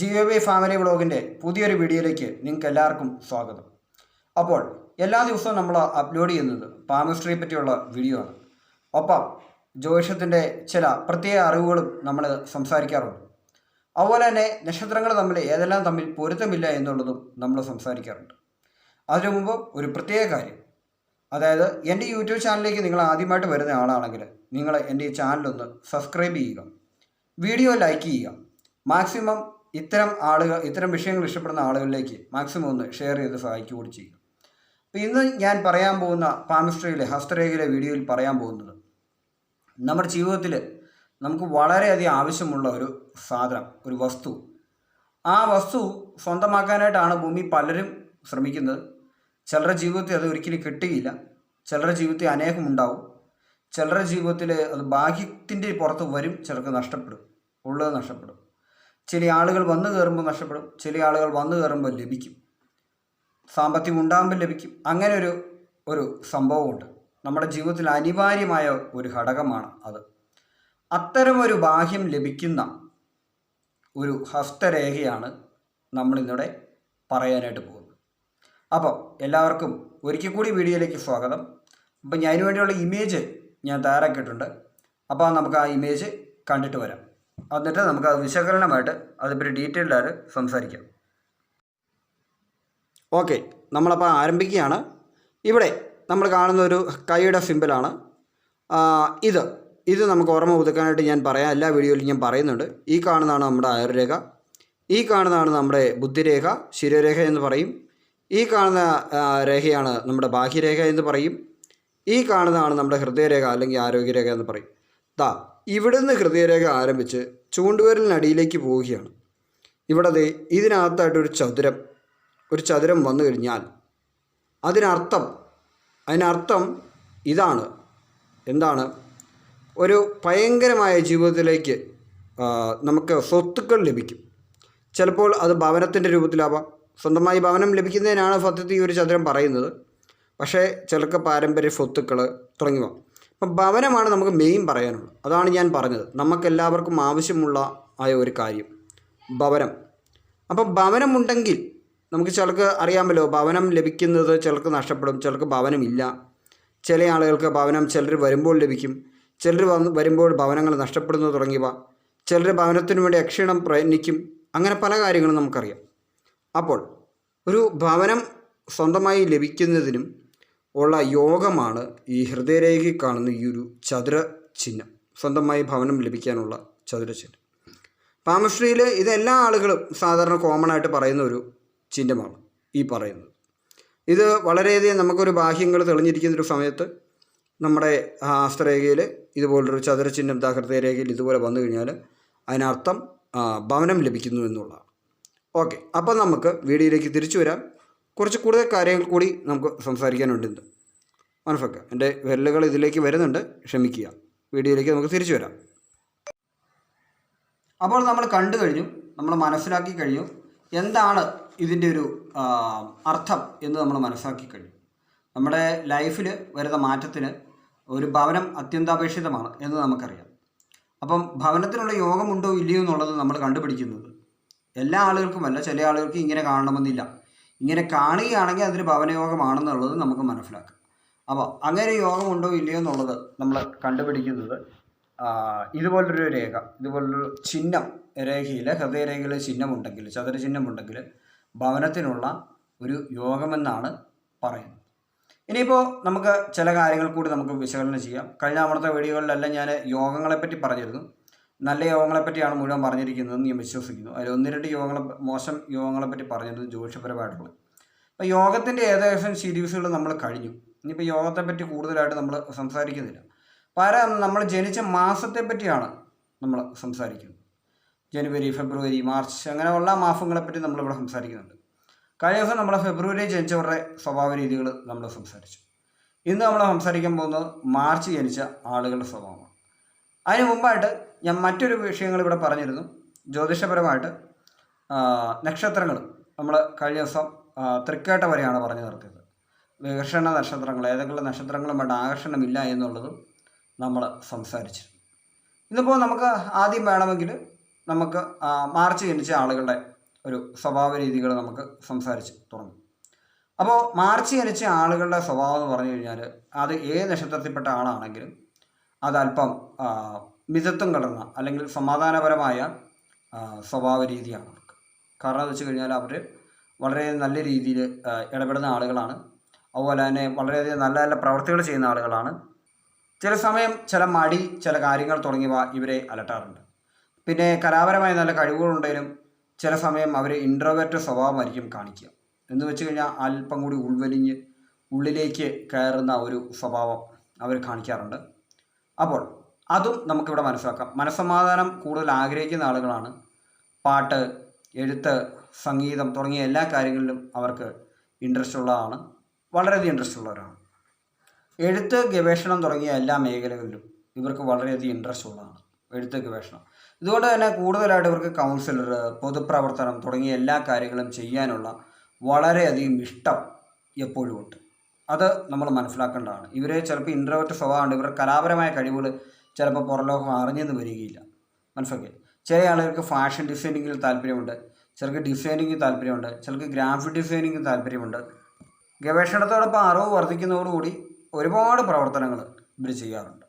Jio B family വ്ളോഗിന്റെ പുതിയൊരു വീഡിയോയിലേക്ക് നിങ്ങൾക്ക് എല്ലാവർക്കും സ്വാഗതം. അപ്പോൾ എല്ലാ ദിവസവും നമ്മൾ അപ്ലോഡ് ചെയ്യുന്നത് പാമിസ്ട്രിയെ പറ്റിയുള്ള വീഡിയോ ആണ്. ഒപ്പം ജ്യോതിഷത്തിന്റെ ചില പ്രത്യേക അറിവുകളും നമ്മൾ സംസാരിക്കാറുണ്ട്. അതുപോലെ തന്നെ നക്ഷത്രങ്ങൾ തമ്മിൽ ഏതെല്ലാം തമ്മിൽ പൊരുത്തമില്ല എന്നുള്ളതും നമ്മൾ സംസാരിക്കാറുണ്ട്. അതിനു മുമ്പ് ഒരു പ്രത്യേക കാര്യം. അതായത് എന്റെ യൂട്യൂബ് ചാനലിലേക്ക് നിങ്ങൾ ആദ്യമായിട്ട് വരുന്ന ആളാണെങ്കിൽ നിങ്ങൾ എന്റെ ഈ ചാനലൊന്ന് സബ്സ്ക്രൈബ് ചെയ്യുക. വീഡിയോ ലൈക്ക് ചെയ്യുക. മാക്സിമം ഇത്തരം ആളുകൾ ഇത്തരം വിഷയങ്ങൾ ഇഷ്ടപ്പെടുന്ന ആളുകളിലേക്ക് മാക്സിമം ഒന്ന് ഷെയർ ചെയ്ത് സഹായിക്കുക ചെയ്യുക അപ്പോൾ ഇന്ന് ഞാൻ പറയാൻ പോകുന്ന പാമിസ്ട്രിയിലെ ഹസ്തരേഖയിലെ വീഡിയോയിൽ പറയാൻ പോകുന്നത് നമ്മുടെ ജീവിതത്തിൽ നമുക്ക് വളരെയധികം ആവശ്യമുള്ള ഒരു സാധനം ഒരു വസ്തു. ആ വസ്തു സ്വന്തമാക്കാനായിട്ടാണ് ഭൂമി പലരും ശ്രമിക്കുന്നത്. ചിലരുടെ ജീവിതത്തിൽ അത് ഒരിക്കലും കിട്ടുകയില്ല. ചിലരുടെ ജീവിതത്തിൽ അനേകം ഉണ്ടാവും. ചിലരുടെ ജീവിതത്തിൽ അത് ഭാഗ്യത്തിന്റെ പുറത്ത് വരും ചിലർക്ക് നഷ്ടപ്പെടും. ഉള്ളത് നഷ്ടപ്പെടും. ചില ആളുകൾ വന്നു കയറുമ്പോൾ നഷ്ടപ്പെടും ചില ആളുകൾ വന്നു കയറുമ്പോൾ ലഭിക്കും. സാമ്പത്തികം ഉണ്ടാകുമ്പോൾ ലഭിക്കും. അങ്ങനെ ഒരു ഒരു സംഭവമുണ്ട്. നമ്മുടെ ജീവിതത്തിൽ അനിവാര്യമായ ഒരു ഘടകമാണ് അത്. അത്തരമൊരു ബാഹ്യം ലഭിക്കുന്ന ഒരു ഹസ്തരേഖയാണ് നമ്മളിന്നിവിടെ പറയാനായിട്ട് പോകുന്നത്. അപ്പോൾ എല്ലാവർക്കും ഒരിക്കൽ കൂടി വീഡിയോയിലേക്ക് സ്വാഗതം. അപ്പം ഞാൻ അതിനു വേണ്ടിയുള്ള ഇമേജ് ഞാൻ തയ്യാറാക്കിയിട്ടുണ്ട്. അപ്പോൾ നമുക്ക് ആ ഇമേജ് കണ്ടിട്ട് വരാം. എന്നിട്ട് നമുക്ക് അത് വിശകലനമായിട്ട് അതിപ്പോൾ ഡീറ്റെയിൽഡ് ആയിട്ട് സംസാരിക്കാം. ഓക്കെ നമ്മളപ്പോൾ ആരംഭിക്കുകയാണ്. ഇവിടെ നമ്മൾ കാണുന്ന ഒരു കൈയുടെ സിമ്പിളാണ്. ഇത്. ഇത് നമുക്ക് ഓർമ്മ പുതുക്കാനായിട്ട് ഞാൻ പറയാം. എല്ലാ വീഡിയോയിലും ഞാൻ പറയുന്നുണ്ട്. ഈ കാണുന്നതാണ് നമ്മുടെ ആയുർരേഖ. ഈ കാണുന്നതാണ് നമ്മുടെ ബുദ്ധിരേഖ ശിരരേഖ എന്ന് പറയും. ഈ കാണുന്ന രേഖയാണ് നമ്മുടെ ബാഹ്യരേഖ എന്ന് പറയും. ഈ കാണുന്നതാണ് നമ്മുടെ ഹൃദയരേഖ അല്ലെങ്കിൽ ആരോഗ്യരേഖ എന്ന് പറയും. ദാ ഇവിടുന്ന് ഹൃദയരേഖ ആരംഭിച്ച് ചൂണ്ടുവിരലിനടിയിലേക്ക് പോവുകയാണ്. ഇവിടെ ഇതിനകത്തായിട്ട് ഒരു ചതുരം ഒരു ചതുരം വന്നു കഴിഞ്ഞാൽ അതിനർത്ഥം അതിനർത്ഥം ഇതാണ്. എന്താണ്? ഒരു ഭയങ്കരമായ ജീവിതത്തിലേക്ക് നമുക്ക് സ്വത്തുക്കൾ ലഭിക്കും. ചിലപ്പോൾ അത് ഭവനത്തിന്റെ രൂപത്തിലാവാം. സ്വന്തമായി ഭവനം ലഭിക്കുന്നതിനാണ് സത്യത്തിൽ ഈ ഒരു ചതുരം പറയുന്നത്. പക്ഷേ ചിലർക്ക് പാരമ്പര്യ സ്വത്തുക്കൾ തുടങ്ങിയവ. അപ്പം ഭവനമാണ് നമുക്ക് മെയിൻ പറയാനുള്ളത്. അതാണ് ഞാൻ പറഞ്ഞത്. നമുക്കെല്ലാവർക്കും ആവശ്യമുള്ള ആയ ഒരു കാര്യം. ഭവനം. അപ്പം ഭവനമുണ്ടെങ്കിൽ നമുക്ക് ചിലർക്ക് അറിയാമല്ലോ ഭവനം ലഭിക്കുന്നത് ചിലർക്ക് നഷ്ടപ്പെടും ചിലർക്ക് ഭവനമില്ല. ചില ആളുകൾക്ക് ഭവനം ചിലർ വരുമ്പോൾ ലഭിക്കും. ചിലർ വന്ന് വരുമ്പോൾ ഭവനങ്ങൾ നഷ്ടപ്പെടുന്നു തുടങ്ങിയവ. ചിലർ ഭവനത്തിനു വേണ്ടി അക്ഷീണം പ്രയത്നിക്കും. അങ്ങനെ പല കാര്യങ്ങളും നമുക്കറിയാം. അപ്പോൾ ഒരു ഭവനം സ്വന്തമായി ലഭിക്കുന്നതിനും ഉള്ള യോഗമാണ് ഈ ഹൃദയരേഖയിൽ കാണുന്ന ഈ ഒരു ചതുര ചിഹ്നം. സ്വന്തമായി ഭവനം ലഭിക്കാനുള്ള ചതുര ചിഹ്നം. പാമശ്രീയിൽ ഇതെല്ലാ ആളുകളും സാധാരണ കോമൺ ആയിട്ട് പറയുന്ന ഒരു ചിഹ്നമാണ് ഈ പറയുന്നത്. ഇത് വളരെയധികം നമുക്കൊരു ബാഹ്യങ്ങൾ തെളിഞ്ഞിരിക്കുന്ന ഒരു സമയത്ത് നമ്മുടെ ഹസ്തരേഖയിൽ ഇതുപോലൊരു ചതുര ചിഹ്നം ഹൃദയരേഖയിൽ ഇതുപോലെ വന്നു കഴിഞ്ഞാൽ അതിനർത്ഥം ഭവനം ലഭിക്കുന്നു എന്നുള്ളതാണ്. ഓക്കെ അപ്പോൾ നമുക്ക് വീഡിയോയിലേക്ക് തിരിച്ചു വരാം. കുറച്ച് കൂടുതൽ കാര്യങ്ങൾ കൂടി നമുക്ക് സംസാരിക്കാനുണ്ട്. മനസ്സിലാക്കുക എന്റെ വിരലുകൾ ഇതിലേക്ക് വരുന്നുണ്ട്. ക്ഷമിക്കുക. വീഡിയോയിലേക്ക് നമുക്ക് തിരിച്ചു വരാം. അപ്പോൾ നമ്മൾ കണ്ടു കഴിഞ്ഞു. നമ്മൾ മനസ്സിലാക്കി കഴിഞ്ഞു. എന്താണ് ഇതിന്റെ ഒരു അർത്ഥം എന്ന് നമ്മൾ മനസ്സിലാക്കി കഴിഞ്ഞു. നമ്മുടെ ലൈഫിൽ വരുന്ന മാറ്റത്തിന് ഒരു ഭവനം അത്യന്താപേക്ഷിതമാണ് എന്ന് നമുക്കറിയാം. അപ്പം ഭവനത്തിനുള്ള യോഗമുണ്ടോ ഇല്ലയോ എന്നുള്ളത് നമ്മൾ കണ്ടുപിടിക്കുന്നത്. എല്ലാ ആളുകൾക്കും അല്ല ചില ആളുകൾക്ക് ഇങ്ങനെ കാണണമെന്നില്ല. ഇങ്ങനെ കാണുകയാണെങ്കിൽ അതൊരു ഭവനയോഗമാണെന്നുള്ളത് നമുക്ക് മനസ്സിലാക്കാം. അപ്പോൾ അങ്ങനെ ഒരു യോഗമുണ്ടോ ഇല്ലയോ എന്നുള്ളത് നമ്മൾ കണ്ടുപിടിക്കുന്നത് ഇതുപോലൊരു രേഖ ഇതുപോലൊരു ചിഹ്നം രേഖയിൽ ഹൃദയരേഖയിൽ ചിഹ്നമുണ്ടെങ്കിൽ ചതുര ചിഹ്നമുണ്ടെങ്കിൽ ഭവനത്തിനുള്ള ഒരു യോഗമെന്നാണ് പറയുന്നത്. ഇനിയിപ്പോൾ നമുക്ക് ചില കാര്യങ്ങൾ കൂടി നമുക്ക് വിശകലനം ചെയ്യാം. കഴിഞ്ഞ അവിടുത്തെ വീഡിയോകളിലെല്ലാം ഞാൻ യോഗങ്ങളെപ്പറ്റി പറഞ്ഞിരുന്നു. നല്ല യോഗങ്ങളെപ്പറ്റിയാണ് മുഴുവൻ പറഞ്ഞിരിക്കുന്നതെന്ന് ഞാൻ വിശ്വസിക്കുന്നു. അതിൽ ഒന്ന് രണ്ട് യോഗങ്ങളെ മോശം യോഗങ്ങളെ പറ്റി പറഞ്ഞിരുന്നു ജ്യോതിഷപരമായിട്ടുള്ളത് അപ്പോൾ യോഗത്തിന്റെ ഏകദേശം സീരീസുകൾ നമ്മൾ കഴിഞ്ഞു. ഇനിയിപ്പോൾ യോഗത്തെപ്പറ്റി കൂടുതലായിട്ട് നമ്മൾ സംസാരിക്കുന്നില്ല. പകരം നമ്മൾ ജനിച്ച മാസത്തെ പറ്റിയാണ് നമ്മൾ സംസാരിക്കുന്നത്. ജനുവരി ഫെബ്രുവരി മാർച്ച് അങ്ങനെയുള്ള മാസങ്ങളെപ്പറ്റി നമ്മളിവിടെ സംസാരിക്കുന്നുണ്ട്. കഴിഞ്ഞ ദിവസം നമ്മൾ ഫെബ്രുവരി ജനിച്ചവരുടെ സ്വഭാവ രീതികൾ നമ്മൾ സംസാരിച്ചു. ഇന്ന് നമ്മൾ സംസാരിക്കാൻ പോകുന്നത് മാർച്ച് ജനിച്ച ആളുകളുടെ സ്വഭാവമാണ്. അതിന് മുമ്പായിട്ട് ഞാൻ മറ്റൊരു വിഷയങ്ങൾ ഇവിടെ പറഞ്ഞിരുന്നു. ജ്യോതിഷപരമായിട്ട് നക്ഷത്രങ്ങൾ. നമ്മൾ കഴിഞ്ഞ ദിവസം തൃക്കേട്ട വരെയാണ് പറഞ്ഞു നിർത്തിയത് വികർഷണ നക്ഷത്രങ്ങൾ ഏതെങ്കിലും നക്ഷത്രങ്ങളുമായിട്ട് ആകർഷണമില്ല എന്നുള്ളതും നമ്മൾ സംസാരിച്ചു. ഇന്നിപ്പോൾ നമുക്ക് ആദ്യം വേണമെങ്കിൽ നമുക്ക് മാർച്ച് ജനിച്ച ആളുകളുടെ ഒരു സ്വഭാവ രീതികൾ നമുക്ക് സംസാരിച്ച് തുടങ്ങും. അപ്പോൾ മാർച്ച് ജനിച്ച ആളുകളുടെ സ്വഭാവം എന്ന് പറഞ്ഞു കഴിഞ്ഞാൽ അത് ഏത് നക്ഷത്രത്തിൽപ്പെട്ട ആളാണെങ്കിലും അതല്പം മിതത്വം കലർന്ന അല്ലെങ്കിൽ സമാധാനപരമായ സ്വഭാവ രീതിയാണ് അവർക്ക്. കാരണം എന്ന് വെച്ച് കഴിഞ്ഞാൽ അവർ വളരെ നല്ല രീതിയിൽ ഇടപെടുന്ന ആളുകളാണ്. അതുപോലെ തന്നെ വളരെയധികം നല്ല നല്ല പ്രവർത്തികൾ ചെയ്യുന്ന ആളുകളാണ്. ചില സമയം ചില മടി ചില കാര്യങ്ങൾ തുടങ്ങിയവ ഇവരെ അലട്ടാറുണ്ട്. പിന്നെ കലാപരമായ നല്ല കഴിവുകളുണ്ടെങ്കിലും ചില സമയം അവർ ഇൻട്രോവേർട്ട് സ്വഭാവമായിരിക്കും കാണിക്കുക. എന്ന് വെച്ച് കഴിഞ്ഞാൽ അല്പം കൂടി ഉൾവലിഞ്ഞ് ഉള്ളിലേക്ക് കയറുന്ന ഒരു സ്വഭാവം അവർ കാണിക്കാറുണ്ട്. അപ്പോൾ അതും നമുക്കിവിടെ മനസ്സിലാക്കാം. മനസ്സമാധാനം കൂടുതൽ ആഗ്രഹിക്കുന്ന ആളുകളാണ്. പാട്ട് എഴുത്ത് സംഗീതം തുടങ്ങിയ എല്ലാ കാര്യങ്ങളിലും അവർക്ക് ഇൻട്രസ്റ്റ് ഉള്ളതാണ്. വളരെയധികം ഇൻട്രസ്റ്റ് ഉള്ളവരാണ്. എഴുത്ത് ഗവേഷണം തുടങ്ങിയ എല്ലാ മേഖലകളിലും ഇവർക്ക് വളരെയധികം ഇൻട്രസ്റ്റ് ഉള്ളതാണ്. എഴുത്ത് ഗവേഷണം. ഇതുകൊണ്ട് തന്നെ കൂടുതലായിട്ട് ഇവർക്ക് കൗൺസിലർ പൊതുപ്രവർത്തനം തുടങ്ങിയ എല്ലാ കാര്യങ്ങളും ചെയ്യാനുള്ള വളരെയധികം ഇഷ്ടം എപ്പോഴും ഉണ്ട്. അത് നമ്മൾ മനസ്സിലാക്കേണ്ടതാണ്. ഇവരെ ചിലപ്പോൾ ഇൻട്രോവേർട്ട് സ്വഭാവമുണ്ട് ഇവരുടെ കലാപരമായ കഴിവുകൾ ചിലപ്പോൾ പുറലോകം അറിഞ്ഞെന്ന് വരികയില്ല. മനസ്സിലാക്കി ചില ആളുകൾക്ക് ഫാഷൻ ഡിസൈനിങ്ങിൽ താല്പര്യമുണ്ട്. ചിലർക്ക് ഡിസൈനിങ്ങിൽ താല്പര്യമുണ്ട്. ചിലർക്ക് ഗ്രാഫിക് ഡിസൈനിങ്ങിൽ താല്പര്യമുണ്ട്. ഗവേഷണത്തോടൊപ്പം അറിവ് വർദ്ധിക്കുന്നതോടുകൂടി ഒരുപാട് പ്രവർത്തനങ്ങൾ ഇവർ ചെയ്യാറുണ്ട്.